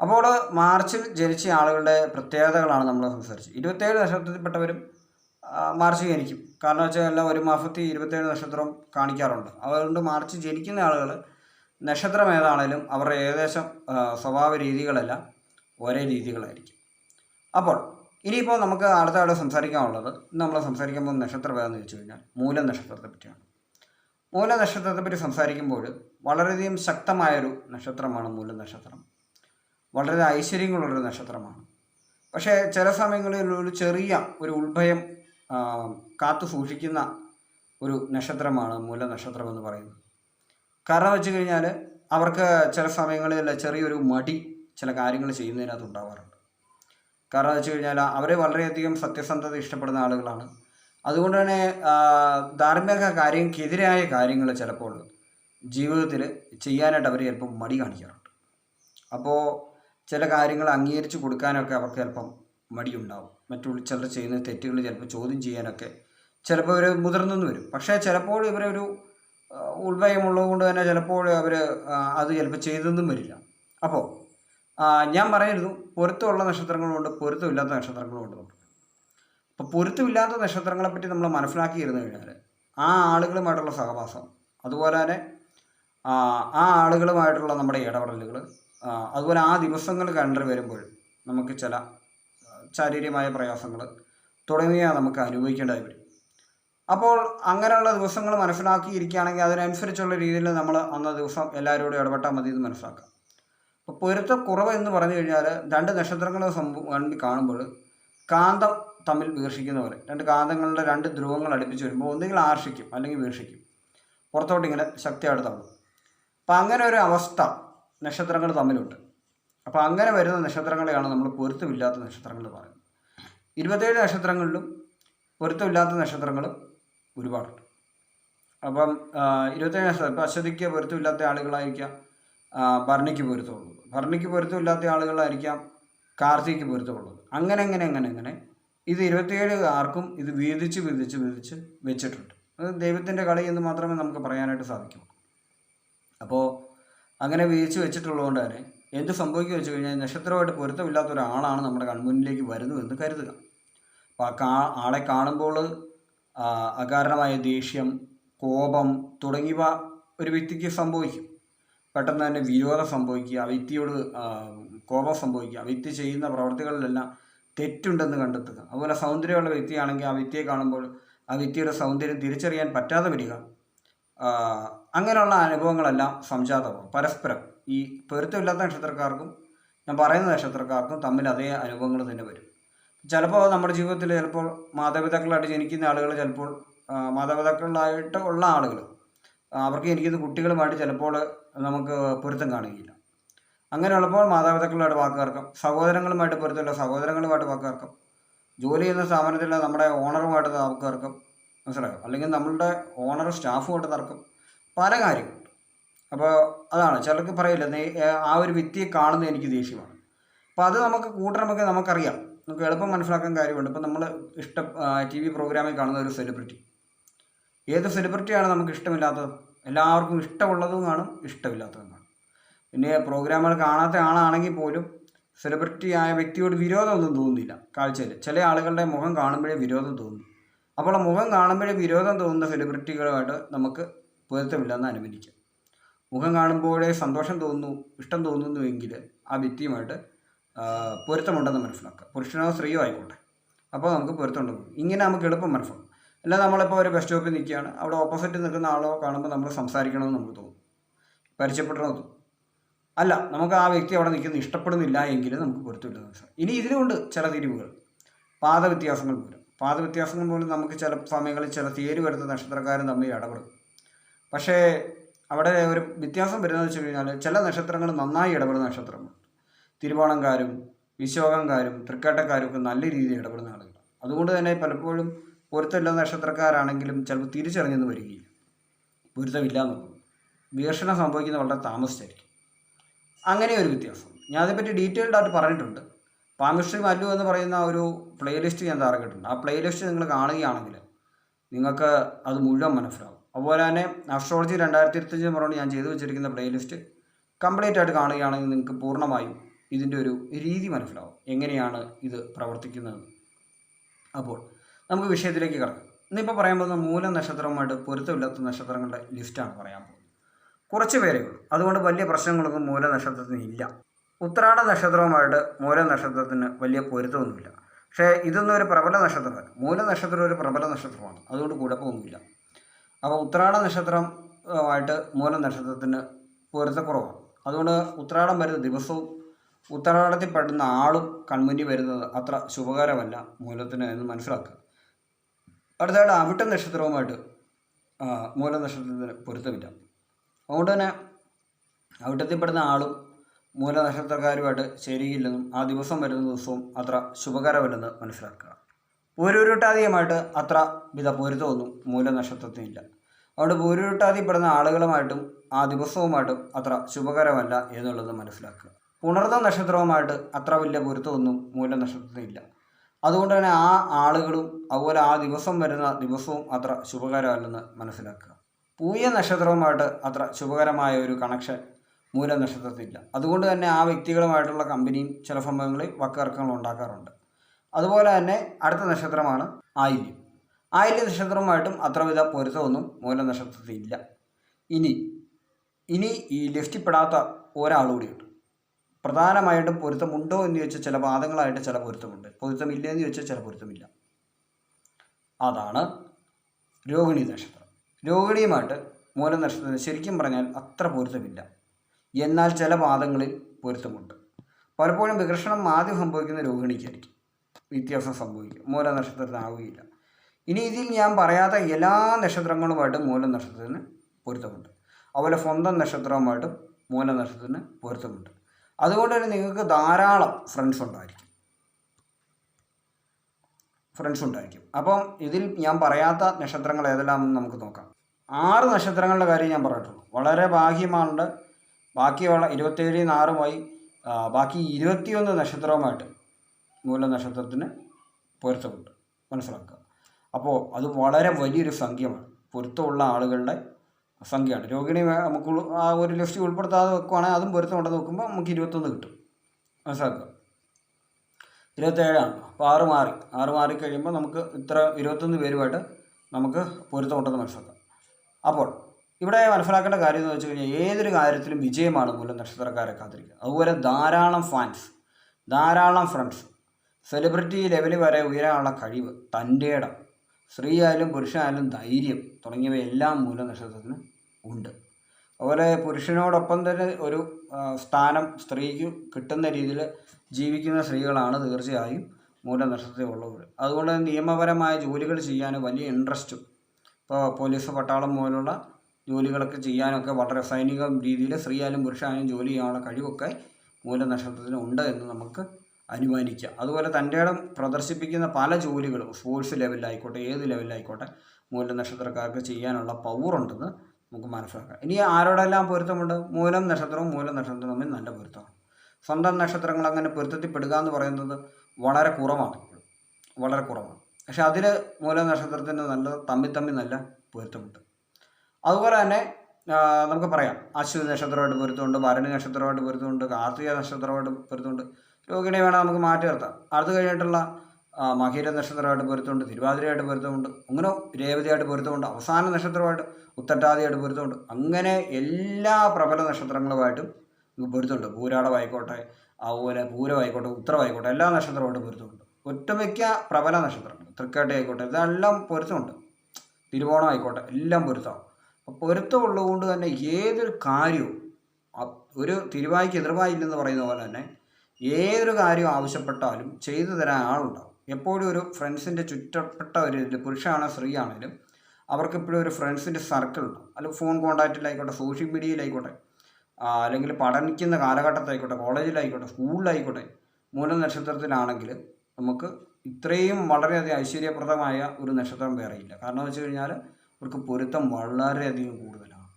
അപ്പോൾ മാർച്ചിൽ ജനിച്ച ആളുകളുടെ പ്രത്യേകതകളാണ് നമ്മൾ സംസാരിച്ചത്. ഇരുപത്തേഴ് നക്ഷത്രത്തിൽപ്പെട്ടവരും ആ, മാർച്ച് ജനിക്കും. കാരണം വെച്ചാൽ എല്ലാം ഒരു മാസത്തിൽ ഇരുപത്തേഴ് നക്ഷത്രം കാണിക്കാറുണ്ട്. അതുകൊണ്ട് മാർച്ച് ജനിക്കുന്ന ആളുകൾ നക്ഷത്രം ഏതാണേലും അവരുടെ ഏകദേശം സ്വഭാവ രീതികളെല്ലാം ഒരേ രീതികളായിരിക്കും. അപ്പോൾ ഇനിയിപ്പോൾ നമുക്ക് അടുത്തായിട്ട് സംസാരിക്കാനുള്ളത് നമ്മൾ സംസാരിക്കാൻ പോകുന്ന നക്ഷത്രം ഏതെന്ന് വെച്ച് കഴിഞ്ഞാൽ മൂല നക്ഷത്രത്തെ പറ്റിയാണ്. മൂല നക്ഷത്രത്തെ പറ്റി സംസാരിക്കുമ്പോൾ വളരെയധികം ശക്തമായൊരു നക്ഷത്രമാണ് മൂല നക്ഷത്രം. വളരെ ഐശ്വര്യങ്ങളുള്ളൊരു നക്ഷത്രമാണ്. പക്ഷേ ചില സമയങ്ങളിൽ ഒരു ചെറിയ ഒരു ഉൾഭയം ആ, കാത്തു സൂക്ഷിക്കുന്ന ഒരു നക്ഷത്രമാണ് മൂല നക്ഷത്രം എന്ന് പറയുന്നത്. കാരണം വെച്ച് കഴിഞ്ഞാൽ അവർക്ക് ചില സമയങ്ങളിൽ ചെറിയൊരു മടി ചില കാര്യങ്ങൾ ചെയ്യുന്നതിനകത്ത് ഉണ്ടാവാറുണ്ട്. കാരണം വെച്ച് കഴിഞ്ഞാൽ അവർ വളരെയധികം സത്യസന്ധത ഇഷ്ടപ്പെടുന്ന ആളുകളാണ്. അതുകൊണ്ട് തന്നെ ധാർമ്മിക കാര്യങ്ങൾക്കെതിരായ കാര്യങ്ങൾ ചിലപ്പോൾ ജീവിതത്തിൽ ചെയ്യാനായിട്ട് അവർ ചിലപ്പം മടി കാണിക്കാറുണ്ട്. അപ്പോൾ ചില കാര്യങ്ങൾ അംഗീകരിച്ച് കൊടുക്കാനൊക്കെ അവർക്ക് ചിലപ്പം മടിയുണ്ടാവും. മറ്റുള്ള ചിലർ ചെയ്യുന്ന തെറ്റുകൾ ചിലപ്പോൾ ചോദ്യം ചെയ്യാനൊക്കെ ചിലപ്പോൾ ഇവർ മുതിർന്നെന്ന് വരും. പക്ഷേ ചിലപ്പോൾ ഇവരൊരു ഉൾഭയമുള്ളത് കൊണ്ട് തന്നെ ചിലപ്പോൾ അവർ അത് ചിലപ്പോൾ ചെയ്തെന്നും വരില്ല. അപ്പോൾ ഞാൻ പറയായിരുന്നു പൊരുത്തമുള്ള നക്ഷത്രങ്ങളുണ്ട് പൊരുത്തമില്ലാത്ത നക്ഷത്രങ്ങളുമുണ്ട് നമുക്ക്. അപ്പോൾ പൊരുത്തമില്ലാത്ത നക്ഷത്രങ്ങളെ പറ്റി നമ്മൾ മനസ്സിലാക്കിയിരുന്നു കഴിഞ്ഞാൽ ആ ആളുകളുമായിട്ടുള്ള സഹവാസം അതുപോലെ തന്നെ ആ ആളുകളുമായിട്ടുള്ള നമ്മുടെ ഇടപെടലുകൾ അതുപോലെ ആ ദിവസങ്ങൾ കണ്ടു വരുമ്പോൾ നമുക്ക് ചില ശാരീരികമായ പ്രയാസങ്ങൾ തുടങ്ങിയ നമുക്ക് അനുഭവിക്കേണ്ടതായി വരും. അപ്പോൾ അങ്ങനെയുള്ള ദിവസങ്ങൾ മനസ്സിലാക്കിയിരിക്കുകയാണെങ്കിൽ അതിനനുസരിച്ചുള്ള രീതിയിൽ നമ്മൾ അന്ന ദിവസം എല്ലാവരോടും ഇടപെട്ടാൽ മതി എന്ന് മനസ്സിലാക്കാം. അപ്പോൾ പൊരുത്തക്കുറവ് എന്ന് പറഞ്ഞു കഴിഞ്ഞാൽ രണ്ട് നക്ഷത്രങ്ങൾ സംഭവം കാണുമ്പോൾ കാന്തം തമ്മിൽ വീർഷിക്കുന്ന പോലെ രണ്ട് കാന്തങ്ങളുടെ രണ്ട് ധ്രുവങ്ങൾ അടുപ്പിച്ച് വരുമ്പോൾ ഒന്നുകിൽ ആർഷിക്കും അല്ലെങ്കിൽ വീർഷിക്കും പുറത്തോട്ട് ഇങ്ങനെ ശക്തിയായിട്ട് തള്ളും. അപ്പം അങ്ങനെ ഒരു അവസ്ഥ നക്ഷത്രങ്ങൾ തമ്മിലുണ്ട്. അപ്പോൾ അങ്ങനെ വരുന്ന നക്ഷത്രങ്ങളെയാണ് നമ്മൾ പൊരുത്തമില്ലാത്ത നക്ഷത്രങ്ങൾ പറയുന്നത്. ഇരുപത്തേഴ് നക്ഷത്രങ്ങളിലും പൊരുത്തമില്ലാത്ത നക്ഷത്രങ്ങൾ ഒരുപാടുണ്ട്. അപ്പം ഇരുപത്തേഴ് നക്ഷത്രം ഇപ്പം അശ്വതിക്ക് പൊരുത്തമില്ലാത്ത ആളുകളായിരിക്കാം ഭരണിക്ക് പൊരുത്തമുള്ളത്. ഭരണിക്ക് പൊരുത്തമില്ലാത്ത ആളുകളായിരിക്കാം കാർത്തിക്ക് പൊരുത്തമുള്ളത്. അങ്ങനെ അങ്ങനെ അങ്ങനെ അങ്ങനെ ഇത് ഇരുപത്തിയേഴ് ആർക്കും ഇത് വീതിച്ച് വീതിച്ച് വീതിച്ച് വെച്ചിട്ടുണ്ട്. അത് ദൈവത്തിന്റെ കളി എന്ന് മാത്രമേ നമുക്ക് പറയാനായിട്ട് സാധിക്കൂ. അപ്പോൾ അങ്ങനെ വീതിച്ച് വെച്ചിട്ടുള്ളതുകൊണ്ട് തന്നെ എന്ത് സംഭവിക്കുക വെച്ച് കഴിഞ്ഞാൽ നക്ഷത്രമായിട്ട് പൊരുത്തമില്ലാത്ത ഒരാളാണ് നമ്മുടെ കൺമുന്നിലേക്ക് വരുന്നു എന്ന് കരുതുക. അപ്പോൾ ആ ആളെ കാണുമ്പോൾ അകാരണമായ ദേഷ്യം കോപം തുടങ്ങിയവ ഒരു വ്യക്തിക്ക് സംഭവിക്കും. പെട്ടെന്ന് തന്നെ വിരോധം സംഭവിക്കുക ആ വ്യക്തിയോട് കോപം സംഭവിക്കുക ആ വ്യക്തി ചെയ്യുന്ന പ്രവർത്തികളിലെല്ലാം തെറ്റുണ്ടെന്ന് കണ്ടെത്തുക. അതുപോലെ സൗന്ദര്യമുള്ള വ്യക്തിയാണെങ്കിൽ ആ വ്യക്തിയെ കാണുമ്പോൾ ആ വ്യക്തിയുടെ സൗന്ദര്യം തിരിച്ചറിയാൻ പറ്റാതെ വരിക. അങ്ങനെയുള്ള അനുഭവങ്ങളെല്ലാം സംജാതമാകും പരസ്പരം. ഈ പൊരുത്തമില്ലാത്ത നക്ഷത്രക്കാർക്കും ഞാൻ പറയുന്ന നക്ഷത്രക്കാർക്കും തമ്മിൽ അതേ അനുഭവങ്ങൾ തന്നെ വരും. ചിലപ്പോൾ നമ്മുടെ ജീവിതത്തിൽ ചിലപ്പോൾ മാതാപിതാക്കളായിട്ട് ജനിക്കുന്ന ആളുകൾ ചിലപ്പോൾ മാതാപിതാക്കളായിട്ട് ഉള്ള ആളുകൾ അവർക്ക് ജനിക്കുന്ന കുട്ടികളുമായിട്ട് ചിലപ്പോൾ നമുക്ക് പൊരുത്തം കാണുകയില്ല. അങ്ങനെയുള്ളപ്പോൾ മാതാപിതാക്കളുമായിട്ട് വാക്കുതർക്കം സഹോദരങ്ങളുമായിട്ട് പൊരുത്തമില്ല സഹോദരങ്ങളുമായിട്ട് വാക്കുതർക്കം ജോലി ചെയ്യുന്ന സ്ഥാപനത്തിലെ നമ്മുടെ ഓണറുമായിട്ട് വാക്കുതർക്കം മനസ്സിലായോ? അല്ലെങ്കിൽ നമ്മളുടെ ഓണർ സ്റ്റാഫുമായിട്ട് തർക്കം പല കാര്യങ്ങളുണ്ട് അപ്പോൾ അതാണ് ചിലർക്ക് പറയില്ല ആ ഒരു വ്യക്തിയെ കാണുന്നത് എനിക്ക് ദേഷ്യമാണ്. അപ്പോൾ അത് നമുക്ക് കൂട്ടണമൊക്കെ നമുക്കറിയാം. നമുക്ക് എളുപ്പം മനസ്സിലാക്കാൻ കാര്യമുണ്ട്. ഇപ്പം നമ്മൾ ഇഷ്ട ടി വി പ്രോഗ്രാമിൽ കാണുന്ന ഒരു സെലിബ്രിറ്റി. ഏത് സെലിബ്രിറ്റിയാണ് നമുക്ക് ഇഷ്ടമില്ലാത്തത്? എല്ലാവർക്കും ഇഷ്ടമുള്ളതും കാണും ഇഷ്ടമില്ലാത്തതും കാണും. പിന്നെ പ്രോഗ്രാമുകൾ കാണാത്ത ആളാണെങ്കിൽ പോലും സെലിബ്രിറ്റി ആയ വ്യക്തിയോട് വിരോധമൊന്നും തോന്നുന്നില്ല. കാഴ്ചയിൽ ചില ആളുകളുടെ മുഖം കാണുമ്പോഴേ വിരോധം തോന്നും. അപ്പോൾ മുഖം കാണുമ്പോഴേ വിരോധം തോന്നുന്ന സെലിബ്രിറ്റികളുമായിട്ട് നമുക്ക് പൊരുത്തമില്ലെന്ന് അനുമാനിക്കാം. മുഖം കാണുമ്പോഴേ സന്തോഷം തോന്നുന്നു ഇഷ്ടം തോന്നുന്നുവെങ്കിൽ ആ വ്യക്തിയുമായിട്ട് പൊരുത്തമുണ്ടെന്ന് മനസ്സിലാക്കുക. പുരുഷനോ സ്ത്രീയോ ആയിക്കോട്ടെ. അപ്പോൾ നമുക്ക് പൊരുത്തമുണ്ടെന്ന്. ഇങ്ങനെ നമുക്ക് എളുപ്പം മനസ്സിലാക്കും അല്ല നമ്മളിപ്പോൾ ഒരു ബസ് സ്റ്റോപ്പിൽ നിൽക്കുകയാണ്. അവിടെ ഓപ്പോസിറ്റ് നിൽക്കുന്ന ആളോ കാണുമ്പോൾ നമ്മൾ സംസാരിക്കണമെന്ന് നമുക്ക് തോന്നും. പരിചയപ്പെടണമെന്ന് തോന്നും. അല്ല നമുക്ക് ആ വ്യക്തി അവിടെ നിൽക്കുന്ന ഇഷ്ടപ്പെടുന്നില്ല എങ്കിൽ നമുക്ക് പൊരുത്തമില്ലെന്ന് മനസ്സിലാവും ഇനി ഇതിലുണ്ട് ചില തിരിവുകൾ. പാത വ്യത്യാസങ്ങൾ പോലും. പാത വ്യത്യാസങ്ങൾ പോലും നമുക്ക് ചില സമയങ്ങളിൽ ചില തേര് വരുന്ന നക്ഷത്രക്കാരും തമ്മിൽ ഇടപെടും. പക്ഷേ അവിടെ ഒരു വ്യത്യാസം വരുന്നത് വെച്ച് കഴിഞ്ഞാൽ ചില നക്ഷത്രങ്ങൾ നന്നായി ഇടപെടുന്ന നക്ഷത്രങ്ങളുണ്ട് തിരുവോണംകാരും വിശോകംകാരും തൃക്കേട്ടക്കാരും ഒക്കെ നല്ല രീതിയിൽ ഇടപെടുന്ന ആളുകൾ അതുകൊണ്ട് തന്നെ പലപ്പോഴും പൊരുത്തമില്ലാത്ത നക്ഷത്രക്കാരാണെങ്കിലും ചിലപ്പോൾ തിരിച്ചറിഞ്ഞെന്ന് വരികയില്ല. പൊരുത്തമില്ല എന്നുള്ളത്. വികർഷണം സംഭവിക്കുന്ന വളരെ താമസിച്ചായിരിക്കും. അങ്ങനെ ഒരു വ്യത്യാസം. ഞാൻ അതേപ്പറ്റി ഡീറ്റെയിൽഡ് ആയിട്ട് പറഞ്ഞിട്ടുണ്ട്. പാമിസ്ട്രി മല്ലു എന്ന് പറയുന്ന ഒരു പ്ലേലിസ്റ്റ് ഞാൻ തറക്കിട്ടുണ്ട് ആ പ്ലേലിസ്റ്റ് നിങ്ങൾ കാണുകയാണെങ്കിൽ നിങ്ങൾക്ക് അത് മുഴുവൻ മനസ്സിലാവും. അതുപോലെ തന്നെ അസ്ട്രോളജി രണ്ടായിരത്തി ഇരുപത്തഞ്ച് പറഞ്ഞുകൊണ്ട് ഞാൻ ചെയ്തു വെച്ചിരിക്കുന്ന പ്ലേലിസ്റ്റ് കംപ്ലീറ്റ് ആയിട്ട് കാണുകയാണെങ്കിൽ നിങ്ങൾക്ക് പൂർണമായും ഇതിന്റെ ഒരു രീതി മനസ്സിലാവും. എങ്ങനെയാണ് ഇത് പ്രവർത്തിക്കുന്നത്? അപ്പോൾ നമുക്ക് വിഷയത്തിലേക്ക് കിടക്കാം. ഇന്നിപ്പോൾ പറയാൻ പോകുന്ന മൂല നക്ഷത്രവുമായിട്ട് പൊരുത്തമില്ലാത്ത നക്ഷത്രങ്ങളുടെ ലിസ്റ്റാണ് പറയാൻ പോകുന്നത്. കുറച്ച് പേരേ ഉള്ളൂ. അതുകൊണ്ട് വലിയ പ്രശ്നങ്ങളൊന്നും മൂല നക്ഷത്രത്തിന് ഇല്ല. ഉത്രാട നക്ഷത്രവുമായിട്ട് മൂല നക്ഷത്രത്തിന് വലിയ പൊരുത്തമൊന്നുമില്ല. പക്ഷേ ഇതൊന്നും ഒരു പ്രബല നക്ഷത്രമല്ല. മൂല നക്ഷത്രം ഒരു പ്രബല നക്ഷത്രമാണ്. അതുകൊണ്ട് കുഴപ്പമൊന്നുമില്ല. അപ്പോൾ ഉത്രാട നക്ഷത്രം ആയിട്ട് മൂല നക്ഷത്രത്തിന് പൊരുത്തക്കുറവാണ്. അതുകൊണ്ട് ഉത്രാടം വരുന്ന ദിവസവും ഉത്രാടത്തിൽ പെടുന്ന ആളും കൺമുന്നിൽ വരുന്നത് അത്ര ശുഭകരമല്ല മൂലത്തിന് എന്ന് മനസ്സിലാക്കുക. അടുത്തതായിട്ട് അവിട്ട നക്ഷത്രവുമായിട്ട് മൂല നക്ഷത്രത്തിന് പൊരുത്തമില്ല. അതുകൊണ്ട് തന്നെ അവിട്ടത്തിൽ പെടുന്ന ആളും മൂല നക്ഷത്രക്കാരുമായിട്ട് ശരിയില്ലെന്നും ആ ദിവസം വരുന്ന ദിവസവും അത്ര ശുഭകരമല്ലെന്ന് മനസ്സിലാക്കുക. പൂരുരുട്ടാതിയുമായിട്ട് അത്ര വിധ പൊരുത്തമൊന്നും മൂലനക്ഷത്രത്തിനില്ല. അതുകൊണ്ട് പൂരുരുട്ടാതിപ്പെടുന്ന ആളുകളുമായിട്ടും ആ ദിവസവുമായിട്ടും അത്ര ശുഭകരമല്ല എന്നുള്ളത് മനസ്സിലാക്കുക. പുണർന്ന നക്ഷത്രവുമായിട്ട് അത്ര വലിയ പൊരുത്തമൊന്നും മൂലനക്ഷത്രത്തിനില്ല. അതുകൊണ്ട് തന്നെ ആ ആളുകളും അതുപോലെ ആ ദിവസം വരുന്ന ദിവസവും അത്ര ശുഭകരമല്ലെന്ന് മനസ്സിലാക്കുക. പൂയ നക്ഷത്രവുമായിട്ട് അത്ര ശുഭകരമായ ഒരു കണക്ഷൻ മൂലനക്ഷത്രത്തിൽ നക്ഷത്രത്തിലില്ല അതുകൊണ്ട് തന്നെ ആ വ്യക്തികളുമായിട്ടുള്ള കമ്പനിയും ചില സംഭവങ്ങളിൽ വക്കർക്കങ്ങൾ ഉണ്ടാക്കാറുണ്ട്. അതുപോലെ തന്നെ അടുത്ത നക്ഷത്രമാണ് ആയില്യം. ആയില്യ നക്ഷത്രവുമായിട്ടും അത്രവിധ പൊരുത്തമൊന്നും മൂല നക്ഷത്രത്തിൽ ഇല്ല ഇനി ഇനി ഈ ലിഫ്റ്റിൽപ്പെടാത്ത ഒരാൾ കൂടിയുണ്ട്. പ്രധാനമായിട്ടും പൊരുത്തമുണ്ടോ എന്ന് ചോദിച്ചാൽ ചില പാദങ്ങളായിട്ട് ചില പൊരുത്തമുണ്ട്. പൊരുത്തമില്ല എന്ന് ചോദിച്ചാൽ ചില പൊരുത്തമില്ല. അതാണ് രോഹിണി നക്ഷത്രം. രോഹിണിയുമായിട്ട് മൂല നക്ഷത്രത്തിന് ശരിക്കും പറഞ്ഞാൽ അത്ര പൊരുത്തമില്ല. എന്നാൽ ചില പാദങ്ങളിൽ പൊരുത്തമുണ്ട്. പലപ്പോഴും വികർഷണം ആദ്യം സംഭവിക്കുന്ന രോഹിണിക്കായിരിക്കും. വ്യത്യാസം സംഭവിക്കും മൂല നക്ഷത്രത്തിനാവുകയില്ല ഇനി ഇതിൽ ഞാൻ പറയാത്ത എല്ലാ നക്ഷത്രങ്ങളുമായിട്ടും മൂല നക്ഷത്രത്തിന് പൊരുത്തമുണ്ട്. അതുപോലെ സ്വന്തം നക്ഷത്രവുമായിട്ടും മൂല നക്ഷത്രത്തിന് പൊരുത്തമുണ്ട്. അതുകൊണ്ട് തന്നെ നിങ്ങൾക്ക് ധാരാളം ഫ്രണ്ട്സ് ഉണ്ടായിരിക്കും. ഫ്രണ്ട്സ് ഉണ്ടായിരിക്കും. അപ്പം ഇതിൽ ഞാൻ പറയാത്ത നക്ഷത്രങ്ങൾ ഏതെല്ലാമെന്ന് നമുക്ക് നോക്കാം. ആറ് നക്ഷത്രങ്ങളുടെ കാര്യം ഞാൻ പറഞ്ഞിട്ടുള്ളൂ. വളരെ ഭാഗ്യമാണ് ബാക്കിയുള്ള ഇരുപത്തേഴ് ആറുമായി ബാക്കി ഇരുപത്തിയൊന്ന് നക്ഷത്രവുമായിട്ട് മൂല നക്ഷത്രത്തിന് പൊരുത്തമുണ്ട്. മനസ്സിലാക്കുക. അപ്പോൾ അത് വളരെ വലിയൊരു സംഖ്യമാണ് പൊരുത്തമുള്ള ആളുകളുടെ സംഖ്യയാണ്. രോഗിണി നമുക്ക് ആ ഒരു ലിസ്റ്റ് ഉൾപ്പെടുത്താതെ വെക്കുവാണെങ്കിൽ അതും പൊരുത്തമുണ്ടെന്ന് നോക്കുമ്പോൾ നമുക്ക് ഇരുപത്തൊന്ന് കിട്ടും. മനസ്സിലാക്കുക. ഇരുപത്തേഴാണ്. അപ്പോൾ ആറ് മാറി. ആറ് മാറി കഴിയുമ്പോൾ നമുക്ക് ഇത്ര ഇരുപത്തൊന്ന് പേരുമായിട്ട് നമുക്ക് പൊരുത്തമുണ്ടെന്ന് മനസ്സിലാക്കാം. അപ്പോൾ ഇവിടെ മനസ്സിലാക്കേണ്ട കാര്യം എന്ന് വെച്ച് കഴിഞ്ഞാൽ ഏതൊരു കാര്യത്തിലും വിജയമാണ് മൂലം നക്ഷത്രക്കാരെ കാത്തിരിക്കുക. അതുപോലെ ധാരാളം ഫാൻസ് ധാരാളം ഫ്രണ്ട്സ് സെലിബ്രിറ്റി ലെവലിൽ വരെ ഉയരാനുള്ള കഴിവ് തന്റെ ഇടം സ്ത്രീ ആയാലും പുരുഷനായാലും ധൈര്യം തുടങ്ങിയവയെല്ലാം മൂലനക്ഷത്രത്തിന് ഉണ്ട്. അതുപോലെ പുരുഷനോടൊപ്പം തന്നെ ഒരു സ്ഥാനം സ്ത്രീക്ക് കിട്ടുന്ന രീതിയിൽ ജീവിക്കുന്ന സ്ത്രീകളാണ് തീർച്ചയായും മൂല നക്ഷത്രത്തിലുള്ളവർ അതുകൊണ്ട് നിയമപരമായ ജോലികൾ ചെയ്യാൻ വലിയ ഇൻട്രസ്റ്റും ഇപ്പോൾ പോലീസ് പട്ടാളം പോലുള്ള ജോലികളൊക്കെ ചെയ്യാനൊക്കെ വളരെ സൈനിക രീതിയിൽ സ്ത്രീ ആയാലും പുരുഷനായാലും ജോലി ചെയ്യാനുള്ള കഴിവൊക്കെ മൂലനക്ഷത്രത്തിന് ഉണ്ട് എന്ന് നമുക്ക് അനുമാനിക്കാം അതുപോലെ തന്റെ ഇടം പ്രദർശിപ്പിക്കുന്ന പല ജോലികളും സ്പോർട്സ് ലെവലിലായിക്കോട്ടെ ഏത് ലെവലിലായിക്കോട്ടെ മൂലം നക്ഷത്രക്കാർക്ക് ചെയ്യാനുള്ള പവറുണ്ടെന്ന് നമുക്ക് മനസ്സിലാക്കാം. ഇനി ആരോടെല്ലാം പൊരുത്തമുണ്ട്? മൂലം നക്ഷത്രവും മൂലം നക്ഷത്രവും തമ്മിൽ നല്ല പൊരുത്തമാണ് സ്വന്തം നക്ഷത്രങ്ങൾ അങ്ങനെ പൊരുത്തത്തിൽപ്പെടുക എന്ന് പറയുന്നത് വളരെ കുറവാണ് വളരെ കുറവാണ്. പക്ഷെ അതിൽ മൂലം നക്ഷത്രത്തിന് നല്ല തമ്മിൽ തമ്മിൽ നല്ല പൊരുത്തമുണ്ട്. അതുപോലെ തന്നെ നമുക്ക് പറയാം. അശ്വതി നക്ഷത്രമായിട്ട് പൊരുത്തമുണ്ട് ഭരണി നക്ഷത്രമായിട്ട് പൊരുത്തമുണ്ട് കാർത്തിക നക്ഷത്രമായിട്ട് പൊരുത്തമുണ്ട്. രോഹിണി വേണം നമുക്ക് മാറ്റി നിർത്താം. അടുത്ത കഴിഞ്ഞിട്ടുള്ള മഹീര നക്ഷത്രമായിട്ട് പൊരുത്തമുണ്ട് തിരുവാതിരയായിട്ട് പൊരുത്തമുണ്ട് അങ്ങനെ രേവതിയായിട്ട് പൊരുത്തമുണ്ട് അവസാന നക്ഷത്രമായിട്ട് ഉത്തട്ടാതിയായിട്ട് പൊരുത്തമുണ്ട്. അങ്ങനെ എല്ലാ പ്രബല നക്ഷത്രങ്ങളുമായിട്ടും നമുക്ക് പൊരുത്തമുണ്ട്. പൂരാടമായിക്കോട്ടെ അതുപോലെ പൂരമായിക്കോട്ടെ ഉത്തരമായിക്കോട്ടെ എല്ലാ നക്ഷത്രമായിട്ടും പൊരുത്തമുണ്ട്. ഒറ്റമിക്ക പ്രബല നക്ഷത്രങ്ങൾ തൃക്കേട്ട ആയിക്കോട്ടെ ഇതെല്ലാം പൊരുത്തമുണ്ട്. തിരുവോണം ആയിക്കോട്ടെ എല്ലാം അപ്പോൾ പൊരുത്തമുള്ളതുകൊണ്ട് തന്നെ ഏതൊരു കാര്യവും ഒരു തിരുവായിക്ക് എതിർവായില്ലെന്ന് പറയുന്ന പോലെ തന്നെ ഏതൊരു കാര്യം ആവശ്യപ്പെട്ടാലും ചെയ്തു തരാൻ ആളുണ്ടാവും. എപ്പോഴും ഒരു ഫ്രണ്ട്സിന്റെ ചുറ്റപ്പെട്ട ഒരു പുരുഷനാണോ സ്ത്രീ ആണെങ്കിലും അവർക്ക് എപ്പോഴും ഒരു ഫ്രണ്ട്സിന്റെ സർക്കിൾ ഉണ്ടാവും. അല്ലെങ്കിൽ ഫോൺ കോൺടാക്റ്റിലായിക്കോട്ടെ സോഷ്യൽ മീഡിയയിലായിക്കോട്ടെ അല്ലെങ്കിൽ പഠനിക്കുന്ന കാലഘട്ടത്തായിക്കോട്ടെ കോളേജിലായിക്കോട്ടെ സ്കൂളിലായിക്കോട്ടെ മൂല നക്ഷത്രത്തിലാണെങ്കിൽ നമുക്ക് ഇത്രയും വളരെയധികം ഐശ്വര്യപ്രദമായ ഒരു നക്ഷത്രം വേറെയില്ല കാരണം വെച്ച് കഴിഞ്ഞാൽ അവർക്ക് പൊരുത്തം വളരെയധികം കൂടുതലാണ്.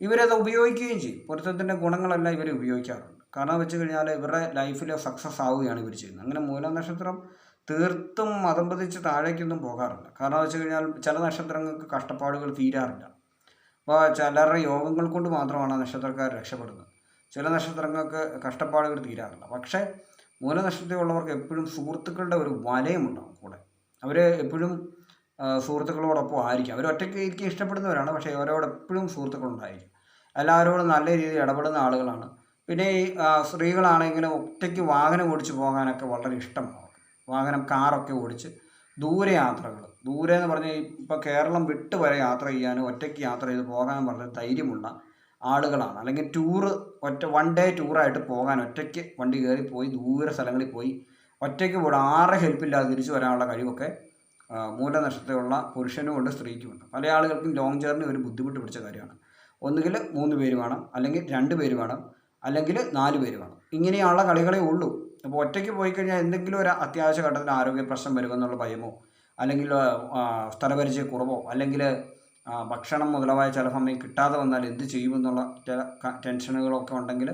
ഇവരത് ഉപയോഗിക്കുകയും ചെയ്യും. പൊരുത്തത്തിന്റെ ഗുണങ്ങളെല്ലാം ഇവർ ഉപയോഗിക്കാറുണ്ട്. കാരണം വെച്ച് കഴിഞ്ഞാൽ ഇവരുടെ ലൈഫിൽ സക്സസ് ആവുകയാണ് ഇവർ ചെയ്യുന്നത്. അങ്ങനെ മൂല നക്ഷത്രം തീർത്തും മതം പതിച്ച് താഴേക്കൊന്നും പോകാറില്ല. കാരണം വെച്ച് കഴിഞ്ഞാൽ ചില നക്ഷത്രങ്ങൾക്ക് കഷ്ടപ്പാടുകൾ തീരാറില്ല. അപ്പോൾ ചിലരുടെ യോഗങ്ങൾ കൊണ്ട് മാത്രമാണ് നക്ഷത്രക്കാർ രക്ഷപ്പെടുന്നത്. ചില നക്ഷത്രങ്ങൾക്ക് കഷ്ടപ്പാടുകൾ തീരാറില്ല. പക്ഷേ മൂലനക്ഷത്രമുള്ളവർക്ക് എപ്പോഴും സുഹൃത്തുക്കളുടെ ഒരു വലയമുണ്ടാവും കൂടെ. അവർ എപ്പോഴും സുഹൃത്തുക്കളോടൊപ്പം ആയിരിക്കും. അവർ ഒറ്റയ്ക്ക് ഇരിക്കാൻ ഇഷ്ടപ്പെടുന്നവരാണ് പക്ഷേ അവരോട് എപ്പോഴും സുഹൃത്തുക്കളുണ്ടായിരിക്കും എല്ലാവരോടും നല്ല രീതിയിൽ ഇടപെടുന്ന ആളുകളാണ്. പിന്നെ ഈ സ്ത്രീകളാണെങ്കിൽ ഒറ്റയ്ക്ക് വാഹനം ഓടിച്ച് പോകാനൊക്കെ വളരെ ഇഷ്ടമാണ്. വാഹനം കാറൊക്കെ ഓടിച്ച് ദൂരെ യാത്രകൾ. ദൂരെ എന്ന് പറഞ്ഞാൽ ഇപ്പോൾ കേരളം വിട്ട് വരെ യാത്ര ചെയ്യാനും ഒറ്റയ്ക്ക് യാത്ര ചെയ്ത് പോകാനും വളരെ ധൈര്യമുള്ള ആളുകളാണ്. അല്ലെങ്കിൽ ടൂറ് ഒറ്റ വൺ ഡേ ടൂറായിട്ട് പോകാൻ ഒറ്റയ്ക്ക് വണ്ടി കയറി പോയി ദൂര സ്ഥലങ്ങളിൽ പോയി ഒറ്റയ്ക്ക് പോയി ആരുടെ ഹെൽപ്പില്ലാതെ തിരിച്ചു വരാനുള്ള കഴിവൊക്കെ മൂലനഷ്ടത്തിലുള്ള പുരുഷനും ഉണ്ട് സ്ത്രീക്കും ഉണ്ട്. പല ആളുകൾക്കും ലോങ് ജേർണി ഒരു ബുദ്ധിമുട്ട് പിടിച്ച കാര്യമാണ്. ഒന്നുകിൽ മൂന്ന് പേര് വേണം അല്ലെങ്കിൽ രണ്ട് പേര് വേണം. അല്ലെങ്കിൽ നാല് പേര് വേണം. ഇങ്ങനെയുള്ള കളികളേ ഉള്ളൂ. അപ്പോൾ ഒറ്റയ്ക്ക് പോയി കഴിഞ്ഞാൽ എന്തെങ്കിലും ഒരു അത്യാവശ്യ ഘട്ടത്തിൽ ആരോഗ്യ പ്രശ്നം വരുമെന്നുള്ള ഭയമോ അല്ലെങ്കിൽ സ്ഥലപരിചയ കുറവോ അല്ലെങ്കിൽ ഭക്ഷണം മുതലായ ചില സമയം കിട്ടാതെ വന്നാൽ എന്ത് ചെയ്യുമെന്നുള്ള ചില ടെൻഷനുകളൊക്കെ ഉണ്ടെങ്കിൽ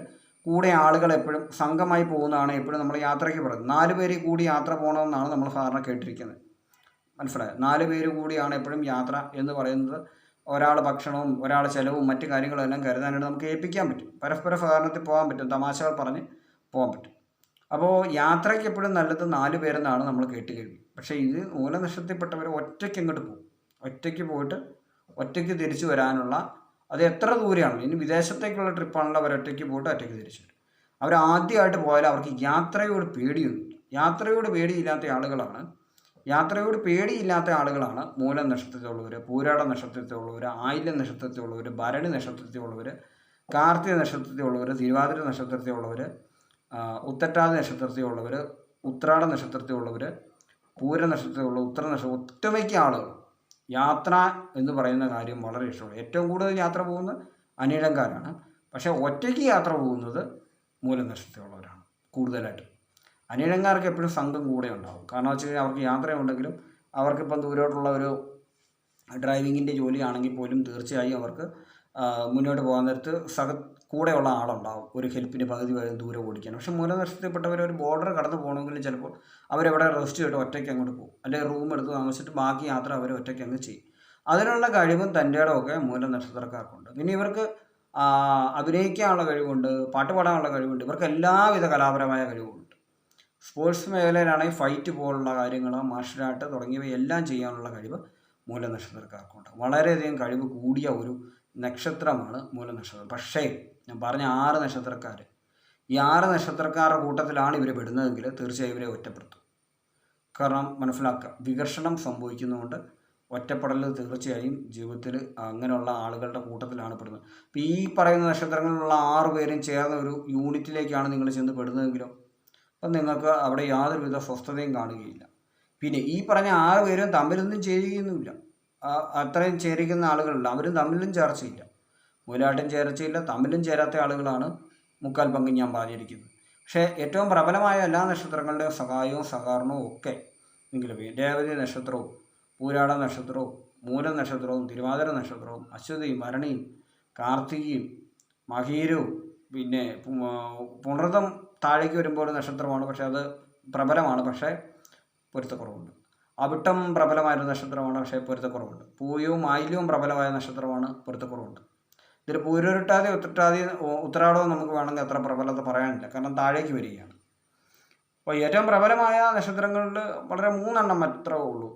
കൂടെ ആളുകൾ എപ്പോഴും സംഘമായി പോകുന്നതാണ് എപ്പോഴും നമ്മൾ യാത്രയ്ക്ക് പറയുന്നത്. നാല് പേര് കൂടി യാത്ര പോകണമെന്നാണ് നമ്മൾ സാധാരണ കേട്ടിരിക്കുന്നത്. മനസ്സിലായത് നാല് പേര് കൂടിയാണ് എപ്പോഴും യാത്ര എന്ന് പറയുന്നത് ഒരാൾ ഭക്ഷണവും ഒരാൾ ചിലവും മറ്റു കാര്യങ്ങളും എല്ലാം കരുതാനായിട്ട് നമുക്ക് ഏൽപ്പിക്കാൻ പറ്റും. പരസ്പര സഹകരണത്തിൽ പോകാൻ പറ്റും തമാശകൾ പറഞ്ഞ് പോകാൻ പറ്റും. അപ്പോൾ യാത്രയ്ക്ക് എപ്പോഴും നല്ലത് നാല് പേരെന്നാണ് നമ്മൾ കേട്ട് കേൾവി. പക്ഷേ ഇത് മൂലനഷ്ടത്തിൽപ്പെട്ടവർ ഒറ്റയ്ക്ക് അങ്ങോട്ട് പോകും? ഒറ്റയ്ക്ക് പോയിട്ട് ഒറ്റയ്ക്ക് തിരിച്ചു വരാനുള്ള അത് എത്ര ദൂരെയാണ്? ഇനി വിദേശത്തേക്കുള്ള ട്രിപ്പാണല്ലോ അവർ ഒറ്റയ്ക്ക് പോയിട്ട് ഒറ്റയ്ക്ക് തിരിച്ചു വരും. അവർ ആദ്യമായിട്ട് പോയാൽ അവർക്ക് യാത്രയോട് പേടിയൊന്നുമില്ല. യാത്രയോട് പേടിയില്ലാത്ത ആളുകളാണ് യാത്രയോട് പേടിയില്ലാത്ത ആളുകളാണ് മൂല നക്ഷത്രത്തിലുള്ളവർ പൂരാട നക്ഷത്രത്തിലുള്ളവർ ആയില്യ നക്ഷത്രത്തിലുള്ളവർ ഭരണി നക്ഷത്രത്തിലുള്ളവർ കാർത്തിക നക്ഷത്രത്തിലുള്ളവർ തിരുവാതിര നക്ഷത്രത്തിലുള്ളവർ ഉത്തട്ടാതി നക്ഷത്രത്തിലുള്ളവർ ഉത്രാട നക്ഷത്രത്തിലുള്ളവർ പൂര നക്ഷത്രത്തിലുള്ള ഉത്തര നക്ഷത്രം ഒട്ടുമിക്ക ആളുകൾ. യാത്ര എന്ന് പറയുന്ന കാര്യം വളരെ ഇഷ്ടമാണ്. ഏറ്റവും കൂടുതൽ യാത്ര പോകുന്ന അനിഴങ്കാരാണ് പക്ഷേ ഒറ്റയ്ക്ക് യാത്ര പോകുന്നത് മൂലം നക്ഷത്രത്തിലുള്ളവരാണ് കൂടുതലായിട്ട്. അനിഴങ്കാർക്ക് എപ്പോഴും സംഘം കൂടെ ഉണ്ടാവും. കാരണം വെച്ച് കഴിഞ്ഞാൽ അവർക്ക് യാത്രയുണ്ടെങ്കിലും അവർക്കിപ്പം ദൂരോട്ടുള്ള ഒരു ഡ്രൈവിങ്ങിന്റെ ജോലിയാണെങ്കിൽ പോലും തീർച്ചയായും അവർക്ക് മുന്നോട്ട് പോകാൻ നേരത്ത് സഹ കൂടെയുള്ള ആളുണ്ടാവും. ഒരു ഹെൽപ്പിന് പകുതി വരും ദൂരെ ഓടിക്കാൻ. പക്ഷെ മൂലനഷ്ടത്തിൽപ്പെട്ടവർ ഒരു ബോർഡർ കടന്നു പോകണമെങ്കിൽ ചിലപ്പോൾ അവരെവിടെ റെസ്റ്റ് ചെയ്തിട്ട് ഒറ്റയ്ക്ക് അങ്ങോട്ട് പോകും. അല്ലെങ്കിൽ റൂം എടുത്ത് താമസിച്ചിട്ട് ബാക്കി യാത്ര അവർ ഒറ്റയ്ക്ക് അങ്ങ് ചെയ്യും. അതിനുള്ള കഴിവും തന്റെ ഇടമൊക്കെ മൂലനക്ഷത്രക്കാർക്കുണ്ട് പിന്നെ ഇവർക്ക് അഭിനയിക്കാനുള്ള കഴിവുണ്ട് പാട്ട് പാടാനുള്ള കഴിവുണ്ട്. ഇവർക്ക് എല്ലാവിധ കലാപരമായ കഴിവുമുണ്ട് സ്പോർട്സ് മേഖലയിലാണെങ്കിൽ ഫൈറ്റ് പോലുള്ള കാര്യങ്ങൾ മാർഷൽ ആർട്ട് തുടങ്ങിയവയെല്ലാം ചെയ്യാനുള്ള കഴിവ് മൂലനക്ഷത്രക്കാർക്കുണ്ട്. വളരെയധികം കഴിവ് കൂടിയ ഒരു നക്ഷത്രമാണ് മൂലനക്ഷത്രം. പക്ഷേ ഞാൻ പറഞ്ഞ ആറ് നക്ഷത്രക്കാർ ഈ ആറ് നക്ഷത്രക്കാരുടെ കൂട്ടത്തിലാണ് ഇവർ പെടുന്നതെങ്കിൽ തീർച്ചയായും ഇവരെ ഒറ്റപ്പെടുത്തും. കാരണം മനസ്സിലാക്കുക വികർഷണം സംഭവിക്കുന്നതുകൊണ്ട് ഒറ്റപ്പെടൽ തീർച്ചയായും ജീവിതത്തിൽ അങ്ങനെയുള്ള ആളുകളുടെ കൂട്ടത്തിലാണ് പെടുന്നത്. അപ്പോൾ ഈ പറയുന്ന നക്ഷത്രങ്ങളിലുള്ള ആറ് പേരും ചേർന്ന ഒരു യൂണിറ്റിലേക്കാണ് നിങ്ങൾ ചെന്ന് പെടുന്നതെങ്കിലോ? അപ്പം നിങ്ങൾക്ക് അവിടെ യാതൊരുവിധ സ്വസ്ഥതയും കാണുകയില്ല. പിന്നെ ഈ പറഞ്ഞ ആറ് പേരും തമ്മിലൊന്നും ചേരുകയൊന്നുമില്ല. അത്രയും ചേരിക്കുന്ന ആളുകളില്ല അവരും തമ്മിലും ചേർച്ചയില്ല. മൂലാട്ടും ചേർച്ചയില്ല. തമ്മിലും ചേരാത്ത ആളുകളാണ് മുക്കാൽ പങ്ക് ഞാൻ പറഞ്ഞിരിക്കുന്നത്. പക്ഷേ ഏറ്റവും പ്രബലമായ എല്ലാ നക്ഷത്രങ്ങളുടെയും സഹായവും സഹകരണവും ഒക്കെ എങ്കിലും രേവതി നക്ഷത്രവും പൂരാട നക്ഷത്രവും മൂല നക്ഷത്രവും തിരുവാതിര നക്ഷത്രവും അശ്വതിയും ഭരണിയും കാർത്തികയും മഹീരവും പിന്നെ പുണർതം താഴേക്ക് വരുമ്പോൾ ഒരു നക്ഷത്രമാണ് പക്ഷേ അത് പ്രബലമാണ് പക്ഷേ പൊരുത്തക്കുറവുണ്ട്. അവിട്ടം പ്രബലമായൊരു നക്ഷത്രമാണ് പക്ഷേ പൊരുത്തക്കുറവുണ്ട്. പൂയവും ആയില്യവും പ്രബലമായ നക്ഷത്രമാണ് പൊരുത്തക്കുറവുണ്ട്. ഇതിൽ പൂരുരുട്ടാതി ഉത്രട്ടാതി ഉത്തരാടവും നമുക്ക് വേണമെങ്കിൽ അത്ര പ്രബലത പറയാനില്ല. കാരണം താഴേക്ക് വരികയാണ്. അപ്പോൾ ഏറ്റവും പ്രബലമായ നക്ഷത്രങ്ങളിൽ വളരെ മൂന്നെണ്ണം മാത്രമേ ഉള്ളൂ